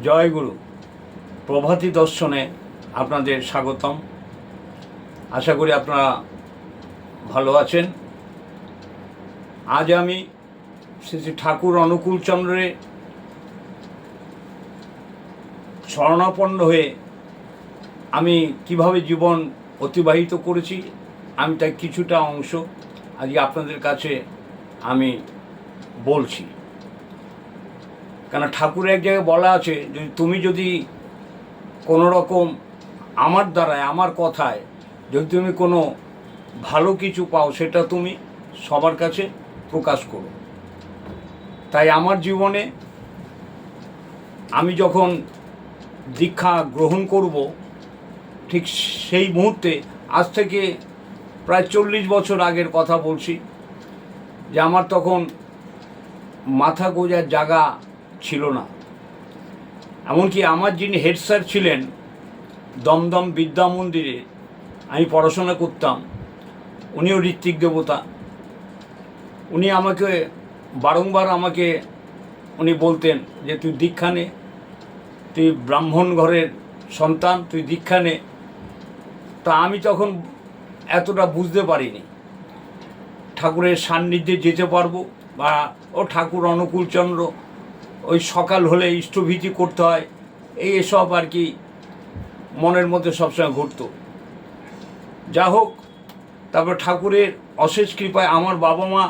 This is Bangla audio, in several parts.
জয় গুরু। প্রভাতী দর্শনে আপনাদের স্বাগতম। আশা করি আপনারা ভালো আছেন। আজ আমি শ্রী শ্রী ঠাকুর অনুকূল চন্দ্রের শরণাপন্ন হয়ে আমি কীভাবে জীবন অতিবাহিত করেছি, আমি তার কিছুটা অংশ আজকে আপনাদের কাছে আমি বলছি। কেন ঠাকুরের এক জায়গায় বলা আছে, যে তুমি যদি কোনো রকম আমার দ্বারায়, আমার কথায় যদি তুমি কোনো ভালো কিছু পাও, সেটা তুমি সবার কাছে প্রকাশ করো। তাই আমার জীবনে আমি যখন দীক্ষা গ্রহণ করব, ঠিক সেই মুহূর্তে আজ থেকে প্রায় চল্লিশ বছর আগের কথা বলছি, যে আমার তখন মাথা গোজার জায়গা ছিল না। এমনকি আমার যিনি হেড স্যার ছিলেন, দমদম বিদ্যা মন্দিরে আমি পড়াশোনা করতাম, উনিও ঋত্বিক দেবতা। উনি আমাকে বারংবার আমাকে, উনি বলতেন যে, তুই দীক্ষা নে, তুই ব্রাহ্মণ ঘরের সন্তান, তুই দীক্ষা নে। তা আমি তখন এতটা বুঝতে পারিনি। ঠাকুরের সান্নিধ্যে যেতে পারব বা, ও ঠাকুর অনুকূলচন্দ্র ওই সকাল হলে ইষ্টভীতি করতে হয়। এই এসব আর কি মনের মধ্যে সবসময় ঘুরতো। যা হোক, তারপর ঠাকুরের অশেষ কৃপায় আমার বাবা মা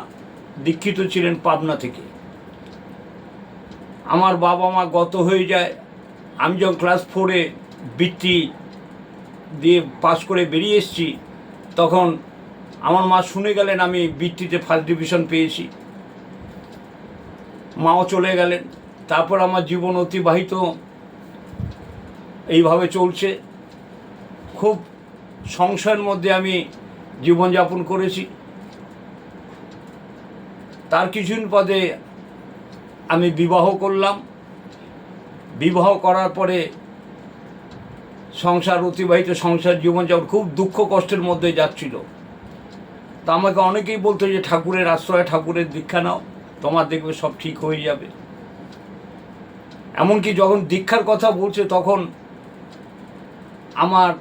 দীক্ষিত ছিলেন পাবনা থেকে। আমার বাবা মা গত হয়ে যায়, আমি যখন ক্লাস ফোরে বৃত্তি দিয়ে পাস করে বেরিয়ে এসেছি, তখন আমার মা শুনে গেলেন আমি বৃত্তিতে ফার্স্ট ডিভিশন পেয়েছি। মাও চলে গেলেন। তারপর আমার জীবন অতিবাহিত এইভাবে চলছে। খুব সংশয়ের মধ্যে আমি জীবনযাপন করেছি। তার কিছুদিন পদে আমি বিবাহ করলাম। বিবাহ করার পরে সংসার অতিবাহিত, সংসার জীবনযাপন খুব দুঃখ কষ্টের মধ্যে যাচ্ছিল। তা আমাকে অনেকেই বলতো যে, ঠাকুরের আশ্রয়, ঠাকুরের দীক্ষা নাও, তোমার দেখবে সব ঠিক হয়ে যাবে। এমনকি যখন দীক্ষার কথা বলছে, তখন আমার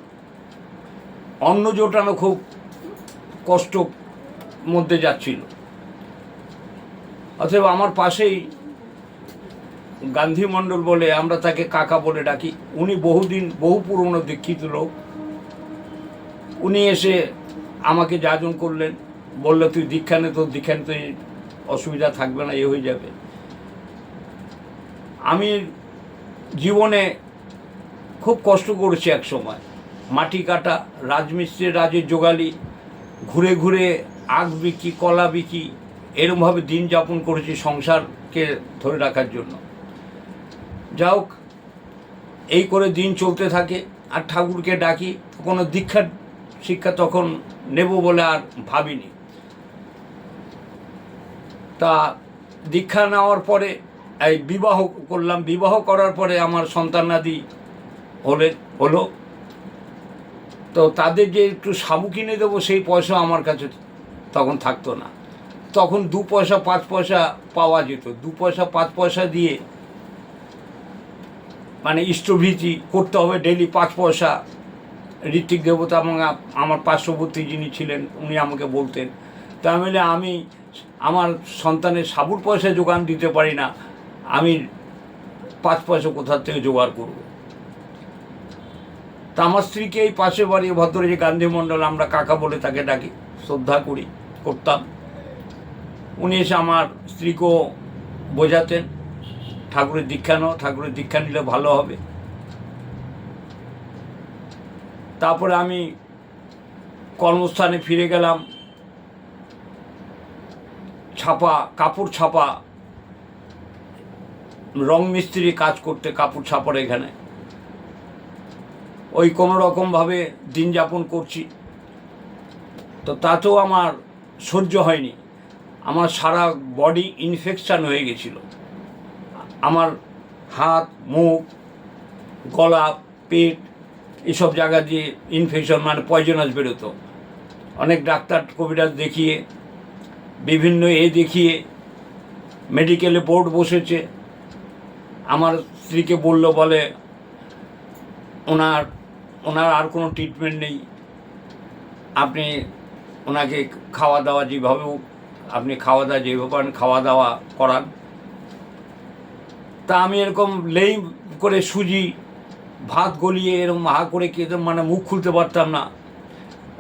অন্ন জোটানো খুব কষ্ট মধ্যে যাচ্ছিল। অতএব আমার পাশেই গান্ধী মণ্ডল বলে, আমরা তাকে কাকা বলে ডাকি। উনি বহুদিন, বহু পুরনো দীক্ষিত লোক। উনি এসে আমাকে যাজন করলেন। বলল, তুই দীক্ষা নে তোর দীক্ষা নিতে অসুবিধা থাকবে না, এ হয়ে যাবে। আমি জীবনে খুব কষ্ট করেছি এক সময়। মাটি কাটা রাজমিস্ত্রির রাজের জোগালি, ঘুরে ঘুরে আখ বিকি, কলা বিকি, এরমভাবে দিন যাপন করেছি সংসারকে ধরে রাখার জন্য। যা হোক, এই করে দিন চলতে থাকে, আর ঠাকুরকে ডাকি, কোনো দীক্ষার শিক্ষা তখন নেব বলে আর ভাবিনি। তা দীক্ষা নেওয়ার পরে এই বিবাহ করলাম, বিবাহ করার পরে আমার সন্তানাদি হলে, হলো। তো তাদের যে একটু সাবু কিনে দেবো, সেই পয়সা আমার কাছে তখন থাকতো না। তখন দু পয়সা, পাঁচ পয়সা পাওয়া যেত। দু পয়সা, পাঁচ পয়সা দিয়ে মানে ইষ্টভীতি করতে হবে ডেলি পাঁচ পয়সা ঋত্বিক দেবতা এবং আমার পার্শ্ববর্তী যিনি ছিলেন, উনি আমাকে বলতেন। তা মিলে আমি আমার সন্তানের সাবুর পয়সা যোগান দিতে পারি না। পাঁচ পয়সা কোথার থেকে জোগাড় করব? তা আমার স্ত্রীকে এই পাশে বাড়ি ভদ্র যে গান্ধী মণ্ডল, আমরা কাকা বলে তাকে ডাকি, শ্রদ্ধা করি, করতাম। উনি এসে আমার স্ত্রীকেও বোঝাতেন, ঠাকুরের দীক্ষা নাও, ঠাকুরের দীক্ষা নিলে ভালো হবে। তারপরে আমি কর্মস্থানে ফিরে গেলাম, ছাপা, কাপড় ছাপা রং মিস্ত্রি কাজ করতে কাপড় ছাপার এখানে। ওই কোনো রকমভাবে দিন যাপন করছি। তো তাতেও আমার সহ্য হয়নি। আমার সারা বডি ইনফেকশান হয়ে গেছিল। আমার হাত, মুখ, গলা, পেট, এসব জায়গা দিয়ে ইনফেকশন মানে পয়জনাস বেরোতো। অনেক ডাক্তার, কবিরাজ দেখিয়ে, বিভিন্ন এ দেখিয়ে, মেডিকেলে বোর্ড বসেছে। আমার স্ত্রীকে বলল, বলে, ওনার ওনার আর কোনো ট্রিটমেন্ট নেই। আপনি ওনাকে খাওয়া দাওয়া যেভাবে আপনি খাওয়া দাওয়া যেভাবে খাওয়া দাওয়া করান। তা আমি এরকম লেই করে সুজি, ভাত গলিয়ে এরকম হা করে খেতে মানে মুখ খুলতে পারতাম না।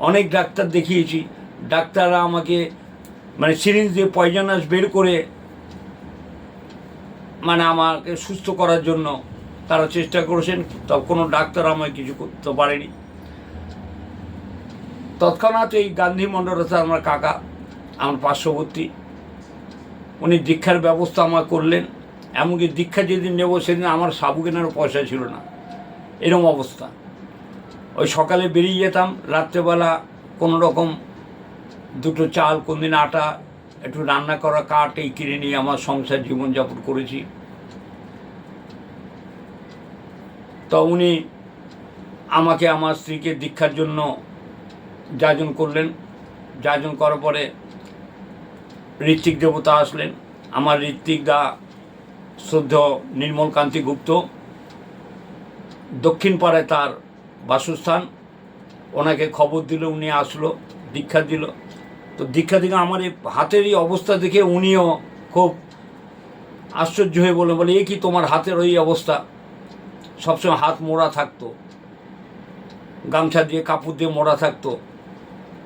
অনেক ডাক্তার দেখিয়েছি। ডাক্তাররা আমাকে মানে সিরিঞ্জ দিয়ে পয়জনাস বের করে মানে আমাকে সুস্থ করার জন্য তারা চেষ্টা করেছেন, তা কোনো ডাক্তার আমায় কিছু করতে পারেনি। তৎক্ষণাৎ এই গান্ধী মণ্ডলতা আমার কাকা, আমার পার্শ্ববর্তী, উনি দীক্ষার ব্যবস্থা আমার করলেন। এমনকি দীক্ষা যেদিন নেব সেদিন আমার সাবু কেনারও পয়সা ছিল না। এরম অবস্থা। ওই সকালে বেরিয়ে যেতাম, রাত্রেবেলা কোনো রকম দুটো চাল, কোনদিন আটা একটু রান্না করা কাঠ এই কিনে নিয়ে আমার সংসার জীবনযাপন করেছি। তো উনি আমাকে, আমার স্ত্রীকে দীক্ষার জন্য যাজন করলেন। যাজন করার পরে ঋত্বিক দেবতা আসলেন। আমার ঋত্বিক দা শ্রদ্ধ নির্মলকান্তি গুপ্ত। দক্ষিণ পাড়ায় তার বাসস্থান। ওনাকে খবর দিল, উনি আসলো, দীক্ষা দিল। তো দীক্ষা দিকে আমার এই হাতের এই অবস্থা দেখে উনিও খুব আশ্চর্য হয়ে বলে বলে, এ কি তোমার হাতের ওই অবস্থা? সবসময় হাত মোড়া থাকতো, গামছা দিয়ে কাপড় দিয়ে মোড়া থাকতো,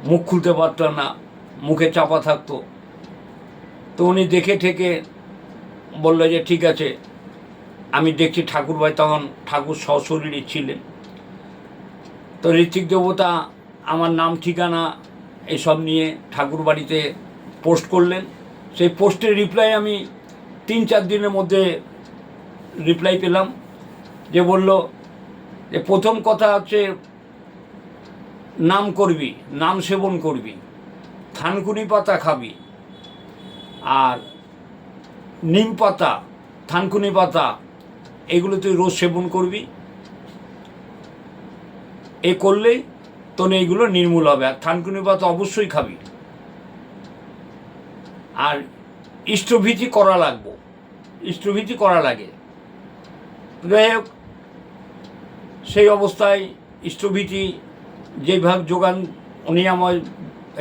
মুখ খুলতে পারতো না, মুখে চাপা থাকতো। তো উনি দেখে ঠেকে বলল যে, ঠিক আছে, আমি দেখছি ঠাকুর ভাই তখন ঠাকুর সশরীরই ছিলেন। তো ঋত্বিক দেবতা, আমার নাম ঠিকানা এসব নিয়ে ঠাকুর বাড়িতে পোস্ট করলেন। সেই পোস্টের রিপ্লাই আমি তিন চার দিনের মধ্যে রিপ্লাই পেলাম যে বলল যে প্রথম কথা হচ্ছে, নাম করবি, নাম সেবন করবি, থানকুনি পাতা খাবি আর নিম পাতা, থানকুনি পাতা, এগুলো তুই রোজ সেবন করবি। এ করলেই তোর এইগুলো নির্মূল হবে, আর থানকুনি পাতা অবশ্যই খাবি। আর ইষ্টভীতি করা লাগবো, ইষ্টভীতি করা লাগে। যাই হোক, সেই অবস্থায় ইষ্টভীতি যেভাবে যোগান, উনি আমার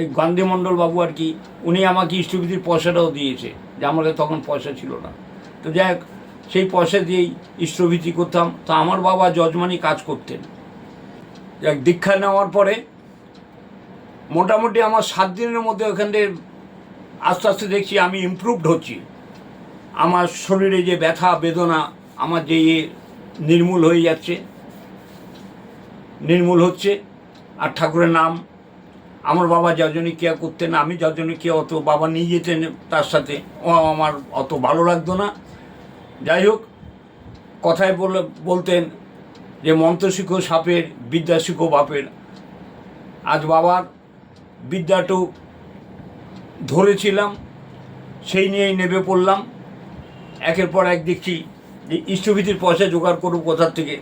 এই গান্ধী মণ্ডল বাবু আর কি, উনি আমাকে ইষ্টভীতির পয়সাটাও দিয়েছে, যে আমাদের তখন পয়সা ছিল না। তো যাই হোক, সেই পয়সা দিয়েই ইষ্টভীতি করতাম। তো আমার বাবা যজমানি কাজ করতেন। যাক, দীক্ষা নেওয়ার পরে মোটামুটি আমার সাত দিনের মধ্যে ওখান থেকে আস্তে আস্তে দেখছি আমি ইমপ্রুভড হচ্ছি। আমার শরীরে যে ব্যথা, বেদনা, আমার যে ইয়ে নির্মূল হয়ে যাচ্ছে, নির্মূল হচ্ছে। আর ঠাকুরের নাম, আমার বাবা যজনী কেয়া করতেন, আমি যজনী কেয়া অত বাবা নিয়ে যেতেন তার সাথে। ও আমার অত ভালো লাগতো না। যাই হোক, কথায় বলে, বলতেন যে মন্ত্র শিখো সাপের, বিদ্যা শিখো বাপের। আজ বাবার বিদ্যাটু ধরেছিলাম, সেই নিয়েই নেবে পড়লাম। একের পর এক দেখছি যে ইষ্টভীতির পয়সা জোগাড় করব কোথার থেকে।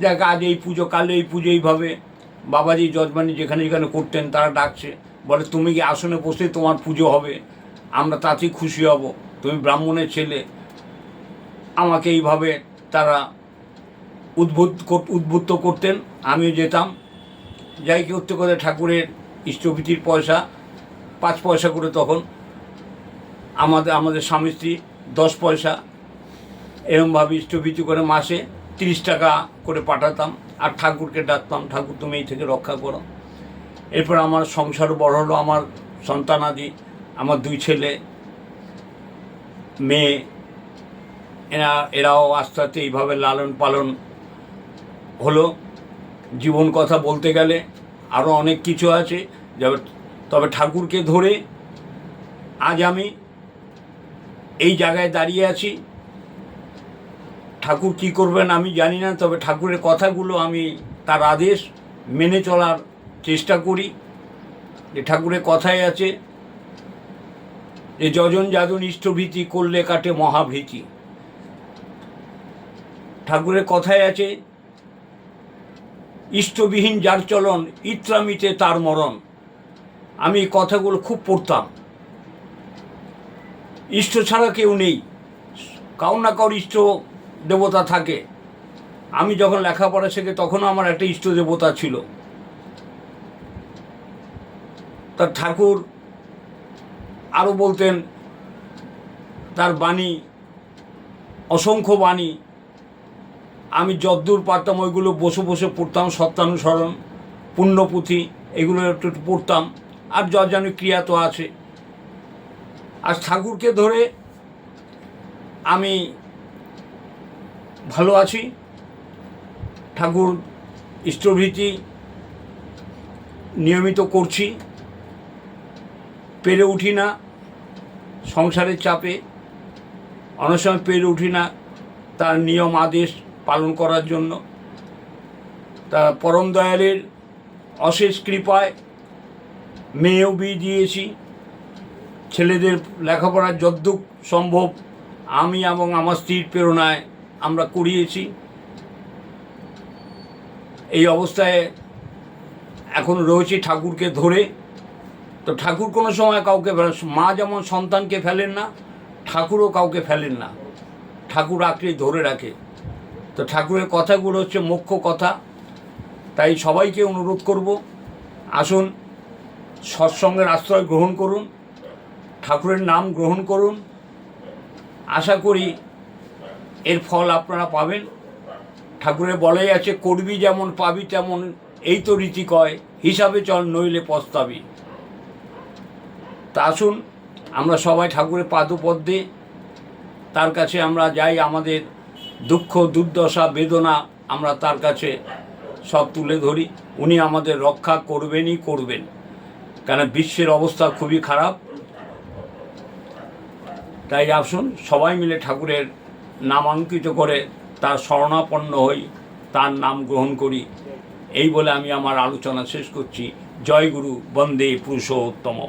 দেখ আজ এই পুজো, কাল এই পুজো এইভাবে। বাবাজি, যজমানি যেখানে যেখানে করতেন, তারা ডাকছে। বলে, তুমি কি আসনে বসে তোমার পুজো হবে? আমরা তাতেই খুশি হব। তুমি ব্রাহ্মণের ছেলে। আমাকে এইভাবে তারা উদ্বুদ্ধ উদ্বুদ্ধ করতেন, আমিও যেতাম। যাই করতে করে ঠাকুরের ইষ্টভীতির পয়সা, পাঁচ পয়সা করে তখন। আমাদের আমাদের স্বামী স্ত্রী দশ পয়সা। এরমভাবে ইষ্টভীতি করে মাসে তিরিশ টাকা করে পাঠাতাম আর ঠাকুরকে ডাকতাম, ঠাকুর, তুমি এই থেকে রক্ষা করো। এরপর আমার সংসার বড় হলো, আমার সন্তানাদি আমার দুই ছেলে, মেয়ে। এরা, এরাও আস্তে আস্তে এইভাবে লালন পালন হলো জীবন কথা বলতে গেলে আরও অনেক কিছু আছে। তবে ঠাকুরকে ধরে আজ আমি এই জায়গায় দাঁড়িয়ে আছি। ঠাকুর কি করবেন আমি জানি না, তবে ঠাকুরের কথাগুলো আমি তার আদেশ মেনে চলার চেষ্টা করি। যে ঠাকুরের কথাই আছে যে, যজন যাদন ইষ্টভীতি করলে কাটে মহাভীতি। ঠাকুরের কথায় আছে ইষ্টবিহীন যার চলন, ইত্রামিতে তার মরণ। আমি কথাগুলো খুব পড়তাম। ইষ্ট ছাড়া কেউ নেই। কারও না কাউর ইষ্ট দেবতা থাকে। আমি যখন লেখাপড়া শেখে তখনও আমার একটা ইষ্ট দেবতা ছিল। তার ঠাকুর আরও বলতেন, তার বাণী, অসংখ্য বাণী আমি যদ্দূর পারতাম ওইগুলো বসে বসে পড়তাম, সত্যানুসরণ, পুণ্যপুঁথি, এগুলো একটু একটু পড়তাম। আর যজানি ক্রিয়া তো আছে। আর ঠাকুরকে ধরে আমি ভালো আছি। ঠাকুর ইষ্টভীতি নিয়মিত করছি। পেরে উঠি না সংসারের চাপে। অনেক সময় পেরে উঠি না, তার নিয়ম, আদেশ পালন করার জন্য। তা পরম দয়ালের অশেষ কৃপায় মেয়েও বিয়ে দিয়েছি। ছেলেদের লেখাপড়ার যদ্দুক সম্ভব, আমি এবং আমার স্ত্রীর প্রেরণায় আমরা করিয়েছি এই অবস্থায় এখন রয়েছি ঠাকুরকে ধরে। তো ঠাকুর কোনো সময় কাউকে মা যেমন সন্তানকে ফেলেন না, ঠাকুরও কাউকে ফেলেন না। ঠাকুর আঁকড়ে ধরে রাখে। তো ঠাকুরের কথাগুলো হচ্ছে মুখ্য কথা। তাই সবাইকে অনুরোধ করব, আসুন, সৎসঙ্গের আশ্রয় গ্রহণ করুন, ঠাকুরের নাম গ্রহণ করুন। আশা করি এর ফল আপনারা পাবেন। ঠাকুরের বলাই আছে, করবি যেমন পাবি, তেমন এই তো রীতি কয়, হিসাবে চল নইলে পস্তাবি। তা আসুন, আমরা সবাই ঠাকুরের পাদপদ্মে, তার কাছে আমরা যাই আমাদের দুঃখ, দুর্দশা, বেদনা আমরা তার কাছে সব তুলে ধরি। উনি আমাদের রক্ষা করবেনই করবেন। কেন বিশ্বের অবস্থা খুবই খারাপ। তাই আসুন, সবাই মিলে ঠাকুরের নামাঙ্কিত করে তার শরণাপন্ন হই, তার নাম গ্রহণ করি। এই বলে আমি আমার আলোচনা শেষ করছি। জয় গুরু, বন্দে পুরুষোত্তম।